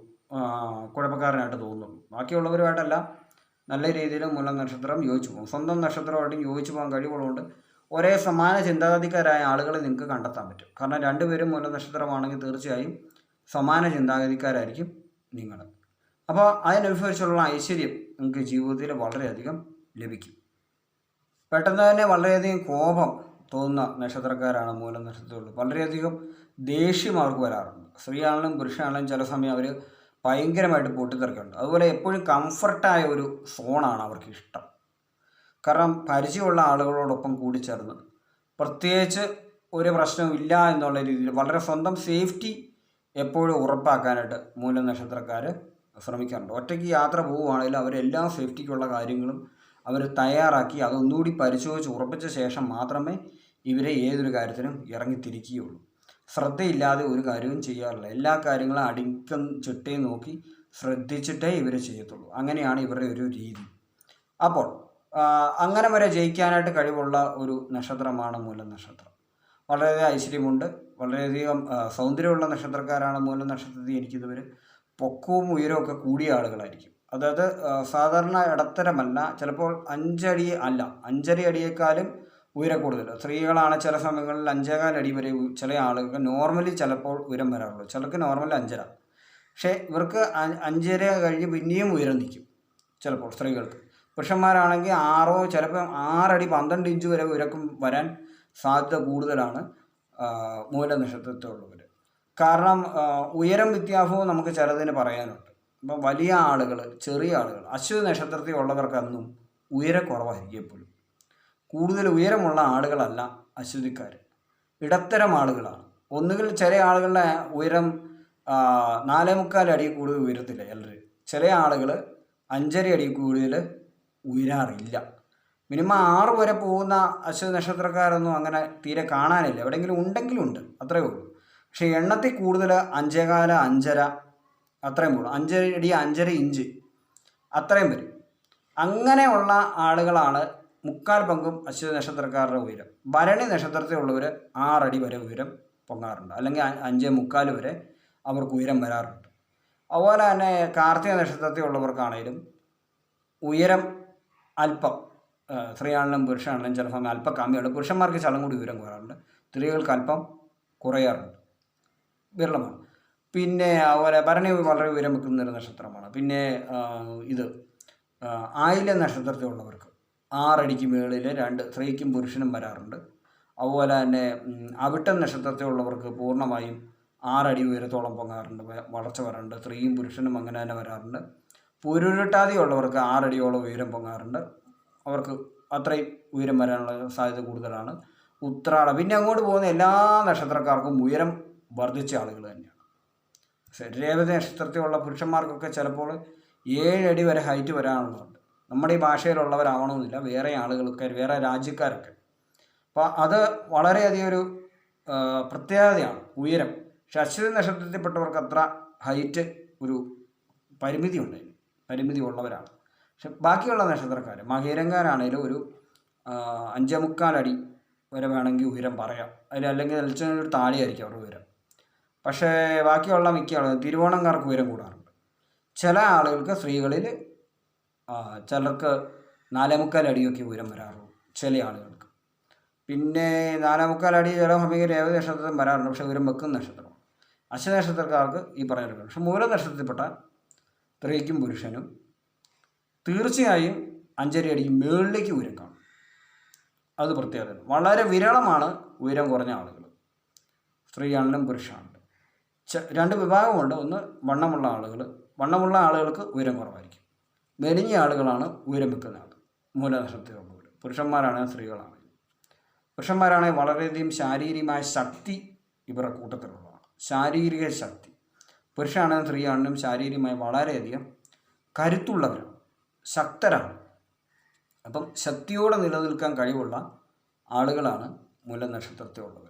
കുഴപ്പക്കാരനായിട്ട് തോന്നുള്ളൂ ബാക്കിയുള്ളവരുമായിട്ടല്ല നല്ല രീതിയിൽ മൂലം നക്ഷത്രം യോജിച്ചു പോകും. സ്വന്തം നക്ഷത്രമായിട്ടും യോജിച്ചു പോകാൻ കഴിവുള്ളതുകൊണ്ട് ഒരേ സമാന ചിന്താഗതിക്കാരായ ആളുകളെ നിങ്ങൾക്ക് കണ്ടെത്താൻ പറ്റും. കാരണം രണ്ടുപേരും മൂല നക്ഷത്രമാണെങ്കിൽ തീർച്ചയായും സമാന ചിന്താഗതിക്കാരായിരിക്കും നിങ്ങൾ അപ്പോൾ അതിനനുസരിച്ചുള്ള ഐശ്വര്യം നിങ്ങൾക്ക് ജീവിതത്തിൽ വളരെയധികം ലഭിക്കും. പെട്ടെന്ന് തന്നെ വളരെയധികം കോപം തോന്നുന്ന നക്ഷത്രക്കാരാണ് മൂലം നക്ഷത്രത്തിലുള്ളത് വളരെയധികം ദേഷ്യം അവർക്ക് വരാറുണ്ട്. സ്ത്രീയാണെങ്കിലും പുരുഷനാണെങ്കിലും ചില സമയം അവർ ഭയങ്കരമായിട്ട് പൊട്ടിത്തെറിക്കുന്നുണ്ട് അതുപോലെ എപ്പോഴും കംഫർട്ടായ ഒരു സോണാണ് അവർക്ക് ഇഷ്ടം കാരണം പരിചയമുള്ള ആളുകളോടൊപ്പം കൂടിച്ചേർന്ന് പ്രത്യേകിച്ച് ഒരു പ്രശ്നവും ഇല്ല എന്നുള്ള രീതിയിൽ വളരെ സ്വന്തം സേഫ്റ്റി എപ്പോഴും ഉറപ്പാക്കാനായിട്ട് മൂല നക്ഷത്രക്കാർ ശ്രമിക്കാറുണ്ട്. ഒറ്റയ്ക്ക് യാത്ര പോവുകയാണെങ്കിൽ അവരെല്ലാ സേഫ്റ്റിക്കുള്ള കാര്യങ്ങളും അവർ തയ്യാറാക്കി അതൊന്നുകൂടി പരിശോധിച്ച് ഉറപ്പിച്ച ശേഷം മാത്രമേ ഇവരെ ഏതൊരു കാര്യത്തിനും ഇറങ്ങിത്തിരിക്കുകയുള്ളൂ. ശ്രദ്ധയില്ലാതെ ഒരു കാര്യവും ചെയ്യാറില്ല. എല്ലാ കാര്യങ്ങളും അടിക്കം ചിട്ടയും നോക്കി ശ്രദ്ധിച്ചിട്ടേ ഇവർ ചെയ്യത്തുള്ളൂ. അങ്ങനെയാണ് ഇവരുടെ ഒരു രീതി. അപ്പോൾ അങ്ങനെ വരെ ജയിക്കാനായിട്ട് കഴിവുള്ള ഒരു നക്ഷത്രമാണ് മൂലം നക്ഷത്രം വളരെയധികം ഐശ്വര്യമുണ്ട്. വളരെയധികം സൗന്ദര്യമുള്ള നക്ഷത്രക്കാരാണ് മൂലം നക്ഷത്രത്തിൽ ജനിക്കുന്നവർ പൊക്കവും ഉയരവും ഒക്കെ കൂടിയ ആളുകളായിരിക്കും. അതായത് സാധാരണ ഇടത്തരമല്ല ചിലപ്പോൾ അഞ്ചടി അല്ല അഞ്ചര അടിയേക്കാളും ഉയരം കൂടുതൽ. സ്ത്രീകളാണ് ചില സമയങ്ങളിൽ അഞ്ചേകാൽ അടി വരെ ചില ആളുകൾക്ക് നോർമലി ചിലപ്പോൾ ഉയരം വരാറുള്ളൂ. ചിലർക്ക് നോർമലി അഞ്ചര. പക്ഷേ ഇവർക്ക് അഞ്ചര കഴിഞ്ഞ് പിന്നെയും ഉയരം നിൽക്കും ചിലപ്പോൾ സ്ത്രീകൾക്ക്. പുരുഷന്മാരാണെങ്കിൽ ആറോ ചിലപ്പോൾ ആറടി പന്ത്രണ്ട് ഇഞ്ച് വരെ ഉയരക്കും വരാൻ സാധ്യത കൂടുതലാണ് ആ, മൂല നക്ഷത്രത്തിലുള്ളവർ കാരണം ഉയരം വ്യത്യാസവും നമുക്ക് ചിലതിന് പറയാനുണ്ട്. ഇപ്പം വലിയ ആളുകൾ ചെറിയ ആളുകൾ അശ്വതി നക്ഷത്രത്തിൽ ഉള്ളവർക്കെന്നും ഉയരക്കുറവായിരിക്കും എപ്പോഴും. കൂടുതൽ ഉയരമുള്ള ആളുകളല്ല അശ്വതിക്കാർ ഇടത്തരം ആളുകളാണ്. ഒന്നുകിൽ ചില ആളുകളുടെ ഉയരം നാലേ മുക്കാൽ അടി കൂടുതൽ ഉയരത്തില്ല ചിലർ ചില ആളുകൾ അഞ്ചര അടി കൂടുതൽ ഉയരാറില്ല. മിനിമം ആറ് വരെ പോകുന്ന അശ്വതി നക്ഷത്രക്കാരൊന്നും അങ്ങനെ തീരെ കാണാനില്ല. എവിടെയെങ്കിലും ഉണ്ടെങ്കിലും ഉണ്ട്. അത്രയേ ഉള്ളൂ. പക്ഷേ എണ്ണത്തിൽ കൂടുതൽ അഞ്ചേകാല അഞ്ചര അത്രയും പോകും അഞ്ചര അടി അഞ്ചര ഇഞ്ച് അത്രയും വരും. അങ്ങനെയുള്ള ആളുകളാണ് മുക്കാൽ പങ്കും അശ്വതി നക്ഷത്രക്കാരുടെ ഉയരം. ഭരണി നക്ഷത്രത്തിലുള്ളവർ ആറടി വരെ ഉയരം പൊങ്ങാറുണ്ട്. അല്ലെങ്കിൽ അഞ്ചേ മുക്കാൽ വരെ അവർക്ക് ഉയരം വരാറുണ്ട്. അതുപോലെ തന്നെ കാർത്തിക നക്ഷത്രത്തിലുള്ളവർക്കാണേലും ഉയരം അല്പം സ്ത്രീയാണെങ്കിലും പുരുഷനാണെങ്കിലും ചില സമയം അല്പം കമ്മിയാണ് പുരുഷന്മാർക്ക് ശലം കൂടി വിവരം കുറയാറുണ്ട് സ്ത്രീകൾക്ക് അല്പം കുറയാറുണ്ട്. വിരളമാണ്. പിന്നെ അതുപോലെ ഭരണി വളരെ വിവരം വെക്കുന്ന ഒരു നക്ഷത്രമാണ്. പിന്നെ ഇത് ആയില നക്ഷത്രത്തിലുള്ളവർക്ക് ആറടിക്ക് മുകളിൽ രണ്ട് സ്ത്രീക്കും പുരുഷനും വരാറുണ്ട്. അതുപോലെ തന്നെ അവിട്ടം നക്ഷത്രത്തിലുള്ളവർക്ക് പൂർണമായും ആറടി ഉയരത്തോളം പൊങ്ങാറുണ്ട്. വളർച്ച വരാറുണ്ട്. സ്ത്രീയും പുരുഷനും അങ്ങനെ തന്നെ വരാറുണ്ട്. പുരുരുട്ടാതി ഉള്ളവർക്ക് ആറടിയോളം ഉയരം പൊങ്ങാറുണ്ട്. അവർക്ക് അത്രയും ഉയരം വരാനുള്ള സാധ്യത കൂടുതലാണ്. ഉത്രാടം. പിന്നെ അങ്ങോട്ട് പോകുന്ന എല്ലാ നക്ഷത്രക്കാർക്കും ഉയരം വർദ്ധിച്ച ആളുകൾ തന്നെയാണ്. രേവതി നക്ഷത്രത്തിലുള്ള പുരുഷന്മാർക്കൊക്കെ ചിലപ്പോൾ ഏഴടി വരെ ഹൈറ്റ് വരാനുള്ളതുണ്ട്. നമ്മുടെ ഈ ഭാഷയിലുള്ളവരാവണമെന്നില്ല. വേറെ ആളുകൾക്ക് വേറെ രാജ്യക്കാരൊക്കെ. അപ്പോൾ അത് വളരെയധികം ഒരു പ്രത്യേകതയാണ്. ഉയരം. പക്ഷെ അശ്വതി നക്ഷത്രത്തിൽപ്പെട്ടവർക്ക് അത്ര ഹൈറ്റ് ഒരു പരിമിതി ഉണ്ട് അതിന്. പരിമിതി ഉള്ളവരാണ് പക്ഷെ ബാക്കിയുള്ള നക്ഷത്രക്കാർ മകീരങ്കാരാണേലും ഒരു ആ, അഞ്ചേ മുക്കാൽ അടി വരെ വേണമെങ്കിൽ ഉയരം പറയാം. അതിൽ അല്ലെങ്കിൽ ഒരു താഴെയായിരിക്കും അവരുടെ ഉയരം. പക്ഷേ ബാക്കിയുള്ള മിക്ക ആളുകൾ തിരുവോണംകാർക്ക് ഉയരം കൂടാറുണ്ട്. ചില ആളുകൾക്ക് സ്ത്രീകളിൽ ചിലർക്ക് നാലേമുക്കാൽ അടിയൊക്കെ ഉയരം വരാറുള്ളൂ ചില ആളുകൾക്ക്. പിന്നെ നാലേ മുക്കാൽ അടി ചില സമയം രേവതി നക്ഷത്രത്തിൽ വരാറുണ്ട് പക്ഷേ ഉയരം വെക്കുന്ന നക്ഷത്രമാണ്. അശ്വ നക്ഷത്രക്കാർക്ക് ഈ പറഞ്ഞ പക്ഷെ മൂല നക്ഷത്രത്തിൽപ്പെട്ട സ്ത്രീക്കും പുരുഷനും തീർച്ചയായും അഞ്ചര അടിക്ക് മുകളിലേക്ക് ഉയരം കാണും. അത് പ്രത്യേകത. വളരെ വിരളമാണ് ഉയരം കുറഞ്ഞ ആളുകൾ. സ്ത്രീയാണെങ്കിലും പുരുഷാണെങ്കിലും രണ്ട് വിഭാഗമുണ്ട്. ഒന്ന് വണ്ണമുള്ള ആളുകൾ. വണ്ണമുള്ള ആളുകൾക്ക് ഉയരം കുറവായിരിക്കും. മെലിഞ്ഞ ആളുകളാണ് ഉയരം വെക്കുന്ന ആൾ മൂലനക്ഷത്രത്തിലുള്ളവർ പുരുഷന്മാരാണെങ്കിൽ സ്ത്രീകളാണെങ്കിൽ പുരുഷന്മാരാണെങ്കിൽ വളരെയധികം ശാരീരികമായ ശക്തി ഇവരുടെ കൂട്ടത്തിലുള്ളതാണ്. ശാരീരിക ശക്തി. പുരുഷനാണെങ്കിലും സ്ത്രീയാണെങ്കിലും ശാരീരികമായി വളരെയധികം കരുത്തുള്ളവരാണ് ശക്തരാണ്. അപ്പം ശക്തിയോടെ നിലനിൽക്കാൻ കഴിവുള്ള ആളുകളാണ് മൂല നക്ഷത്രത്തിലുള്ളവർ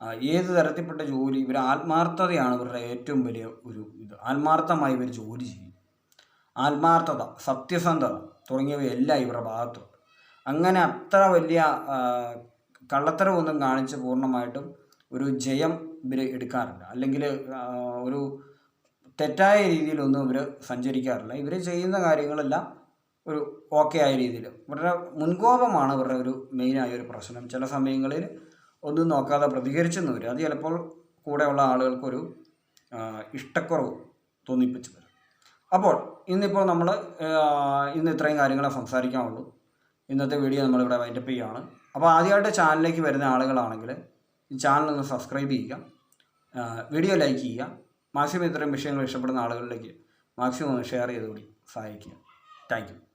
ആ, ഏത് തരത്തിൽപ്പെട്ട ജോലി ഇവർ ആത്മാർത്ഥതയാണ് ഇവരുടെ ഏറ്റവും വലിയ ഒരു ഇത്. ആത്മാർത്ഥമായി ഇവർ ജോലി ചെയ്യും. ആത്മാർത്ഥത സത്യസന്ധത തുടങ്ങിയവയെല്ലാം ഇവരുടെ ഭാഗത്തുണ്ട്. അങ്ങനെ അത്ര വലിയ കള്ളത്തരമൊന്നും കാണിച്ച് പൂർണമായിട്ടും ഒരു ജയം ഇവർ എടുക്കാറില്ല. അല്ലെങ്കിൽ ഒരു തെറ്റായ രീതിയിലൊന്നും ഇവർ സഞ്ചരിക്കാറില്ല. ഇവർ ചെയ്യുന്ന കാര്യങ്ങളെല്ലാം ഒരു ഓക്കെ ആയ രീതിയിൽ. ഇവരുടെ മുൻകോപമാണ് ഇവരുടെ ഒരു മെയിനായ ഒരു പ്രശ്നം. ചില സമയങ്ങളിൽ ഒന്നും നോക്കാതെ പ്രതികരിച്ചെന്ന് വരും അത് ചിലപ്പോൾ കൂടെയുള്ള ആളുകൾക്കൊരു ഇഷ്ടക്കുറവ് തോന്നിപ്പിച്ചു തരും അപ്പോൾ ഇന്നിപ്പോൾ നമ്മൾ ഇന്ന് ഇത്രയും കാര്യങ്ങളെ സംസാരിക്കാനുള്ളൂ. ഇന്നത്തെ വീഡിയോ നമ്മളിവിടെ വൈൻഡപ്പ് ചെയ്യുകയാണ് അപ്പോൾ ആദ്യമായിട്ട് ചാനലിലേക്ക് വരുന്ന ആളുകളാണെങ്കിൽ ഈ ചാനൽ ഒന്ന് സബ്സ്ക്രൈബ് ചെയ്യുക. വീഡിയോ ലൈക്ക് ചെയ്യുക. മാക്സിമം ഇത്രയും വിഷയങ്ങൾ ഇഷ്ടപ്പെടുന്ന ആളുകളിലേക്ക് മാക്സിമം ഷെയർ ചെയ്തുകൂടി സഹായിക്കുക. താങ്ക്